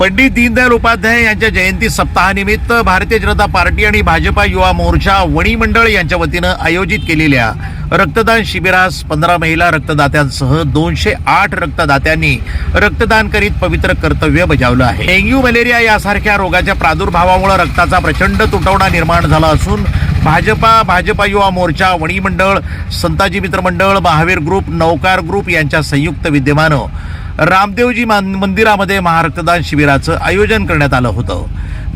पंडित दीनदयाल उपाध्याय यांच्या जयंती सप्ताहानिमित्त भारतीय जनता पार्टी आणि भाजपा युवा मोर्चा वणी मंडळ यांच्या वतीनं आयोजित केलेल्या रक्तदान शिबिरास पंधरा महिला रक्तदात्यांसह दोनशे आठ रक्तदात्यांनी रक्तदान करीत पवित्र कर्तव्य बजावलं आहे. डेंग्यू मलेरिया यासारख्या रोगाच्या प्रादुर्भावामुळे रक्ताचा प्रचंड तुटवडा निर्माण झाला असून भाजपा भाजपा युवा मोर्चा वणी मंडळ संताजी मित्र मंडळ महावीर ग्रुप नौकार ग्रुप यांच्या संयुक्त विद्यमानं रामदेवजी मान- मंदिरामध्ये महारक्तदान शिबिराचं आयोजन करण्यात आलं होतं.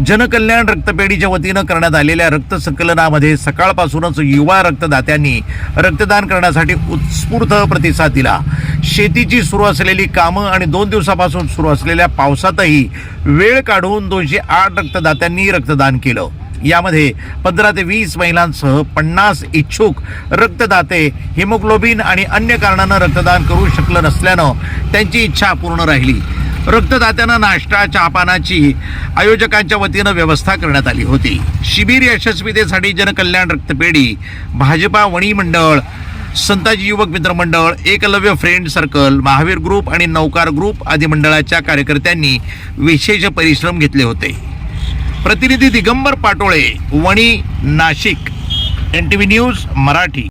जनकल्याण रक्तपेढीच्या वतीनं करण्यात आलेल्या रक्त संकलनामध्ये सकाळपासूनच युवा रक्तदात्यांनी रक्तदान करण्यासाठी उत्स्फूर्त प्रतिसाद दिला. शेतीची सुरू असलेली कामं आणि दोन दिवसापासून सुरू असलेल्या पावसातही वेळ काढून दोनशे आठ रक्तदात्यांनी रक्तदान केलं. यामध्ये पंधरा ते वीस महिलांसह पन्नास इच्छुक रक्तदाते हिमोग्लोबिन आणि अन्य कारणानं रक्तदान करू शकलं नसल्यानं त्यांची इच्छा पूर्ण राहिली. रक्तदात्यांना नाश्ता चहापानाची आयोजकांच्या वतीनं व्यवस्था करण्यात आली होती. शिबिर यशस्वीतेसाठी जनकल्याण रक्तपेढी भाजपा वणी मंडळ संताजी युवक मित्र मंडळ Eklavya friend circle Mahavir group आणि नौकार ग्रुप आदी मंडळाच्या कार्यकर्त्यांनी विशेष परिश्रम घेतले होते. प्रतिनिधी Digambar Patole Vani Nashik N T V news Marathi.